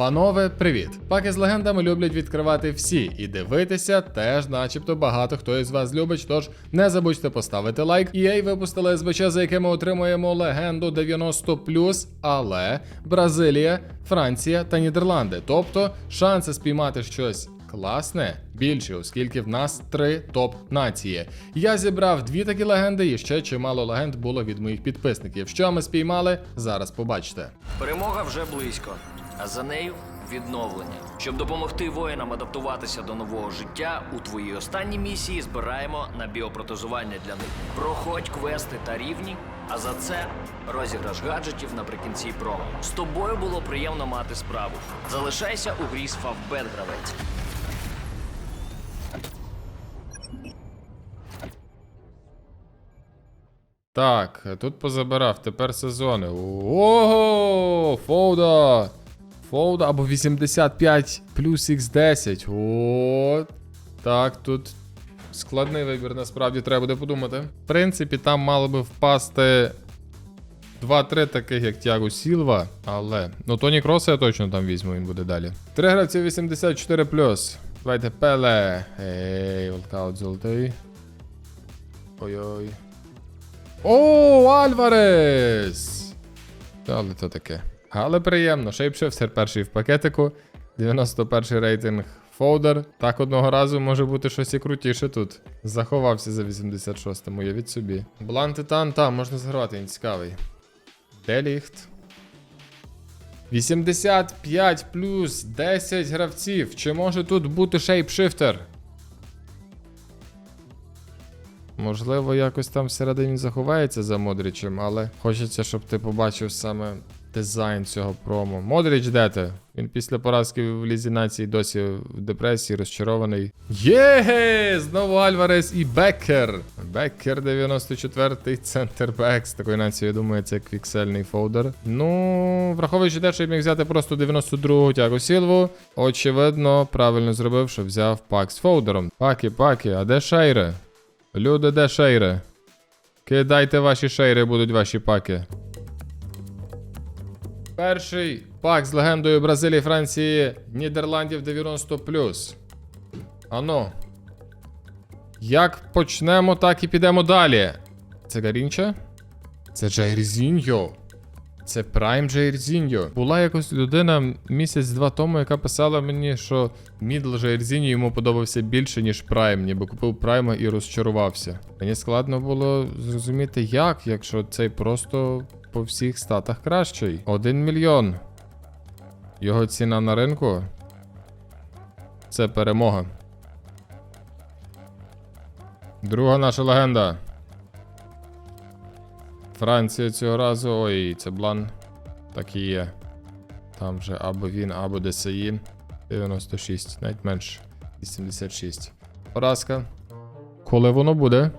Панове, привіт! Паки з легендами люблять відкривати всі і дивитися теж, начебто, багато хто із вас любить. Тож не забудьте поставити лайк. EA випустили СБЧ, за яке ми отримуємо легенду 90 але Бразилія, Франція та Нідерланди. Тобто шанси спіймати щось. Класне, більше, оскільки в нас три топ-нації. Я зібрав дві такі легенди, і ще чимало легенд було від моїх підписників. Що ми спіймали, зараз побачите. Перемога вже близько, а за нею відновлення. Щоб допомогти воїнам адаптуватися до нового життя, у твоїй останній місії збираємо на біопротезування для них. Проходь квести та рівні, а за це розіграш гаджетів наприкінці промо. З тобою було приємно мати справу. Залишайся у грі з Фавбет. Так, тут позабирав, тепер сезони. Ого! Фоуда! Фоуда або 85 плюс X10. О, так, тут складний вибір, насправді треба буде подумати. В принципі, там мало би впасти 2-3 таких, як Тяго Сілва, але. Ну, Тоні Кроса я точно там візьму, він буде далі. Три гравці 84 Давайте Пеле. Ей, волкаут золотий. Ой-ой. О, Альварес! Але то таке. Але приємно. Шейпшифтер перший в пакетику. 91 рейтинг Фоудер. Так одного разу може бути щось і крутіше тут. Заховався за 86-му, я від собі. Блан Титан, та, можна зграти, він цікавий. Де ліхт? 85 плюс 10 гравців. Чи може тут бути шейпшифтер? Можливо, якось там всередині заховається за Модрічем, але хочеться, щоб ти побачив саме дизайн цього промо. Модріч, де ти? Він після поразки в Лізі нації досі в депресії, розчарований. Є! Знову Альварес і Беккер. Беккер 94-й центр бек. З такою нацією, я думаю, це квіксельний фолдер. Ну, враховуючи те, що я міг взяти просто 92-го тягу Сілву, очевидно, правильно зробив, що взяв пак з фолдером. Паки, паки, а де шейри? Люди, де шейри? Кидайте ваші шейри, будуть ваші паки. Перший пак з легендою Бразилії, Франції, Нідерландів 90. Ано. Як почнемо, так і підемо далі. Це Гарінча? Це Джайрзіньо. Це Прайм Джейрзіньо. Була якось людина місяць-два тому, яка писала мені, що мідл Джейрзіньо йому подобався більше, ніж Прайм, ніби купив Прайма і розчарувався. Мені складно було зрозуміти, як, якщо цей просто по всіх статах кращий. Один мільйон. Його ціна на ринку. Це перемога. Друга наша легенда. Франція цього разу. Ой, це блан. Так і є. Там вже або він, або ДСІ. 96, навіть менше. 86. Поразка. Коли воно буде?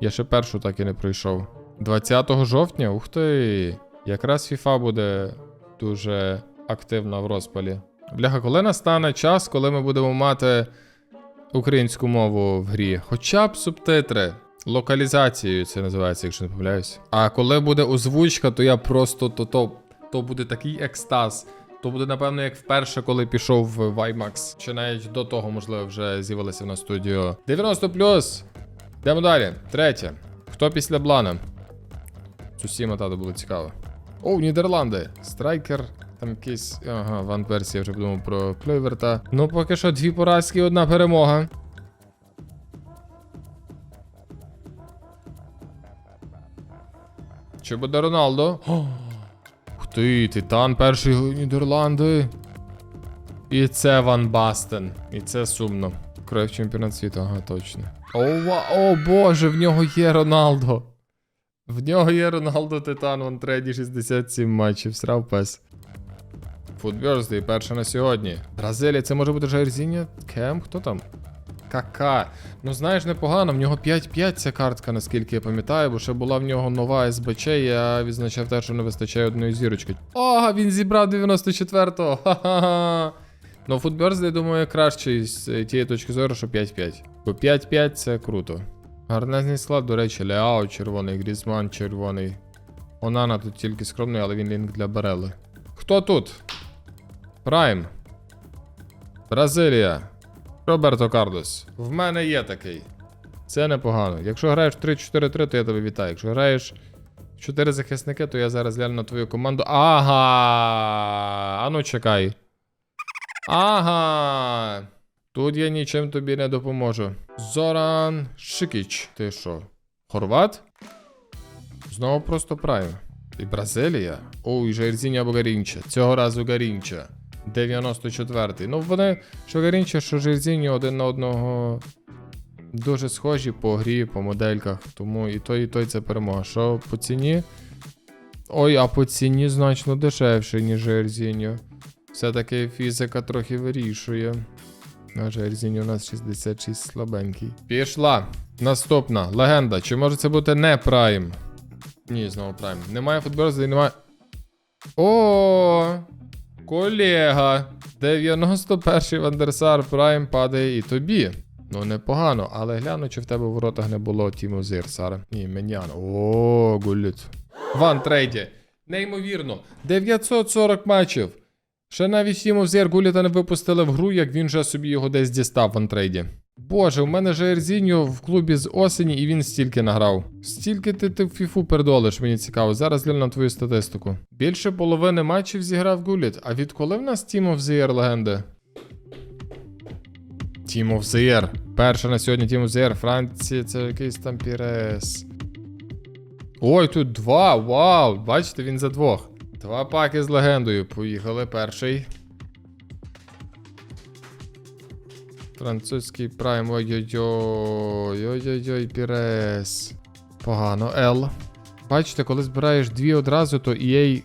Я ще першу так і не пройшов. 20 жовтня? Ух ти! Якраз FIFA буде дуже активна в розпалі. Бляха, коли настане час, коли ми будемо мати українську мову в грі? Хоча б субтитри. Локалізацією це називається, якщо не помиляюсь. А коли буде озвучка, то я просто то, то, то буде такий екстаз. То буде, напевно, як вперше, коли пішов в IMAX. Чи навіть до того, можливо, вже з'явилося на студію. 90 Йдемо далі. Третє. Хто після Блана? Сусіма тато було цікаво. О, Нідерланди. Страйкер. Там якийсь. Ага, Ван Персі, я вже подумав про Клюйверта. Ну, поки що дві поразки, одна перемога. Чи буде Роналдо? Ух ти, Титан перший Нідерланди. І це Ван Бастен. І це сумно. Кров чемпіонат світу, ага, точно. О, ва- о боже, в нього є Роналдо. В нього є Роналдо Титан, вон треді 67 матчів, срав пес. Футберздей, перша на сьогодні. Бразилія, це може бути Жайрзіння? Кем? Хто там? Кака. Ну знаєш, непогано, в нього 5-5 ця картка, наскільки я пам'ятаю, бо ще була в нього нова СБЧ, я відзначав те, що не вистачає одної зірочки. О, він зібрав 94-го. Ха-ха-ха. Ну, Футберздей, думаю, кращий з е, тієї точки зору, що 5-5. Бо 5-5 це круто. Гарнезний склад, до речі, Ляо червоний, Грізман червоний. Онана тут тільки скромний, але він лінк для Барели. Хто тут? Прайм. Бразилія. Роберто Карлос. В мене є такий. Це непогано. Якщо граєш 3-4-3, то я тебе вітаю. Якщо граєш 4 захисники, то я зараз гляну на твою команду. Ага. Ану чекай. Ага. Тут я нічим тобі не допоможу. Зоран Шикіч. Ти що? Хорват? Знову просто прайм. І Бразилія? Ой, Жерзіння або Гарінча. Цього разу Гарінча. 94-й. Ну, вони, що Гарінча, що Жерзіння один на одного дуже схожі по грі, по модельках. Тому і той, і той це перемога. Що по ціні? Ой, а по ціні значно дешевше, ніж Жерзіньо. Все-таки фізика трохи вирішує. На Жерзінь у нас 66 слабенький. Пішла. Наступна. Легенда. Чи може це бути не Прайм? Ні, знову Прайм. Немає футболістів і немає. О! Колега. 91-й Вандерсар Прайм падає і тобі. Ну, непогано, але гляну, чи в тебе в воротах не було Тіму Зірсара. Ні, Менян. О, гуліт. Ван трейді. Неймовірно. 940 матчів. Ще навіть Тіму Зір Гуліта не випустили в гру, як він вже собі його десь дістав в антрейді. Боже, у мене же Ерзіньо в клубі з осені, і він стільки награв. Стільки ти, ти в фіфу передолиш, мені цікаво. Зараз гляну твою статистику. Більше половини матчів зіграв Гуліт. А відколи в нас Team of the Year легенди? Team of the Year. Перша на сьогодні Team of the Year. Франція, це якийсь там Пірес. Ой, тут два. Вау! Бачите, він за двох. Два паки з легендою. Поїхали перший. Французький прайм. Ой-ой-ой. Ой-ой-ой, Пірес. Погано. Л. Бачите, коли збираєш дві одразу, то EA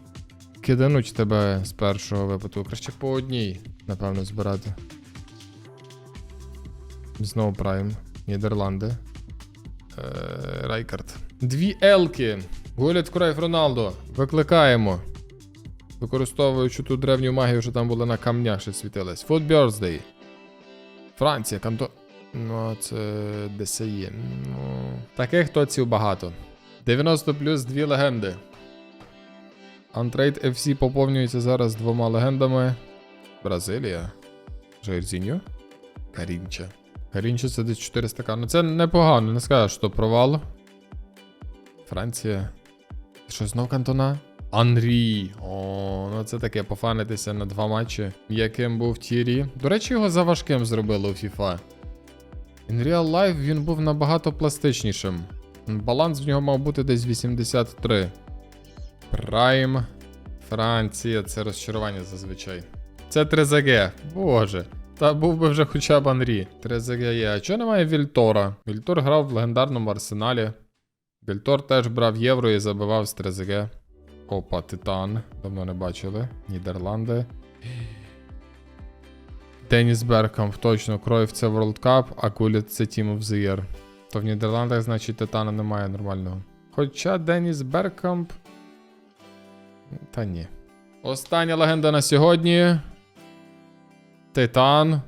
кидануть тебе з першого випадку. Краще по одній, напевно, збирати. Знову прайм. Нідерланди. Е, Райкард. Дві елки. Гулять Крайф Роналдо. Викликаємо. Використовуючи ту древню магію, що там була на камнях, ще світилась. Food Birthday. Франція, Канто. Ну, це ДСЄ. Ну. Таких тоців багато. 90 плюс дві легенди. Антрейд FC поповнюється зараз двома легендами. Бразилія. Жайрзіньо. Карінча. Карінча це десь 400 к Ну це непогано, не скажеш, що провал. Франція. Що знов кантона? Анрі. О, ну це таке пофанитися на два матчі. Яким був Тірі. До речі, його заважким зробили у FIFA. In real life він був набагато пластичнішим. Баланс в нього мав бути десь 83. Прайм. Франція, це розчарування зазвичай. Це 3ZG. Боже. Та був би вже хоча б Анрі. 3ZG є. А чого немає Вільтора? Вільтор грав в легендарному арсеналі. Вільтор теж брав євро і забивав з 3ZG. Опа, Титан. Давно не бачили. Нідерланди. Деніс Беркамп, точно, Кройф це World Cup, а Куліт це Team of the Year. То в Нідерландах, значить, Титана немає нормального. Хоча Деніс Беркамп. Та ні. Остання легенда на сьогодні. Титан.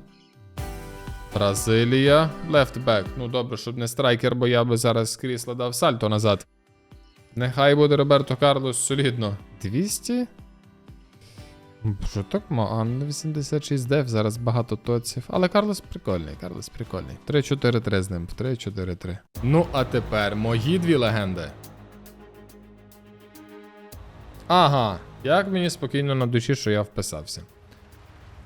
Бразилія. Лефтбек. Ну добре, щоб не страйкер, бо я би зараз з крісла дав сальто назад. Нехай буде Роберто Карлос солідно. 200? Що так мало? А, ну 86 деф, зараз багато тоців. Але Карлос прикольний, Карлос прикольний. 3-4-3 з ним. 3-4-3. Ну, а тепер мої дві легенди. Ага, як мені спокійно на душі, що я вписався.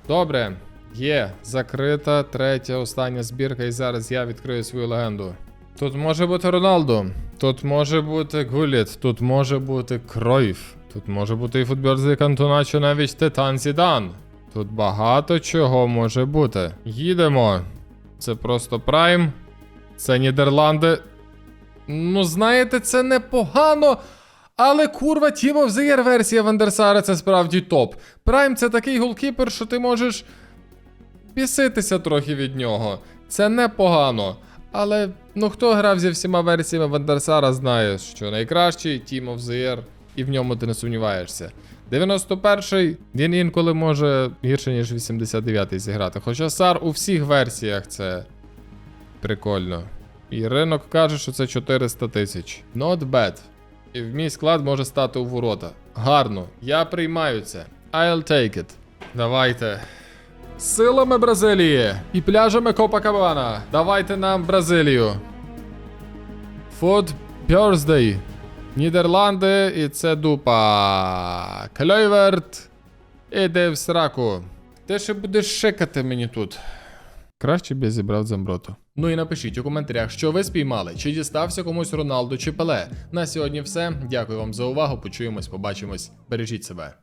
Добре, є закрита третя остання збірка, і зараз я відкрию свою легенду. Тут може бути Роналдо, тут може бути Гуліт, тут може бути Кройф, тут може бути і футболістик Кантона, чи навіть Титан Зідан. Тут багато чого може бути. Їдемо. Це просто Прайм. Це Нідерланди. Ну, знаєте, це непогано. Але курва, Team of версія Вандерсара це справді топ. Прайм це такий голкіпер, що ти можеш біситися трохи від нього. Це непогано. Але ну хто грав зі всіма версіями Вандерсара, знає, що найкращий Team of the Year, і в ньому ти не сумніваєшся. 91-й, він інколи може гірше, ніж 89-й зіграти. Хоча Сар у всіх версіях це прикольно. І ринок каже, що це 400 тисяч. Not bad. І в мій склад може стати у ворота. Гарно, я приймаю це. I'll take it. Давайте. Силами Бразилії і пляжами Копакабана. Давайте нам Бразилію. Фуд Бьорздей. Нідерланди і це дупа. Клойверт. Іди в сраку. Ти ще будеш шикати мені тут. Краще б я зібрав замброту. Ну і напишіть у коментарях, що ви спіймали, чи дістався комусь Роналду чи Пеле. На сьогодні все. Дякую вам за увагу. Почуємось, побачимось. Бережіть себе.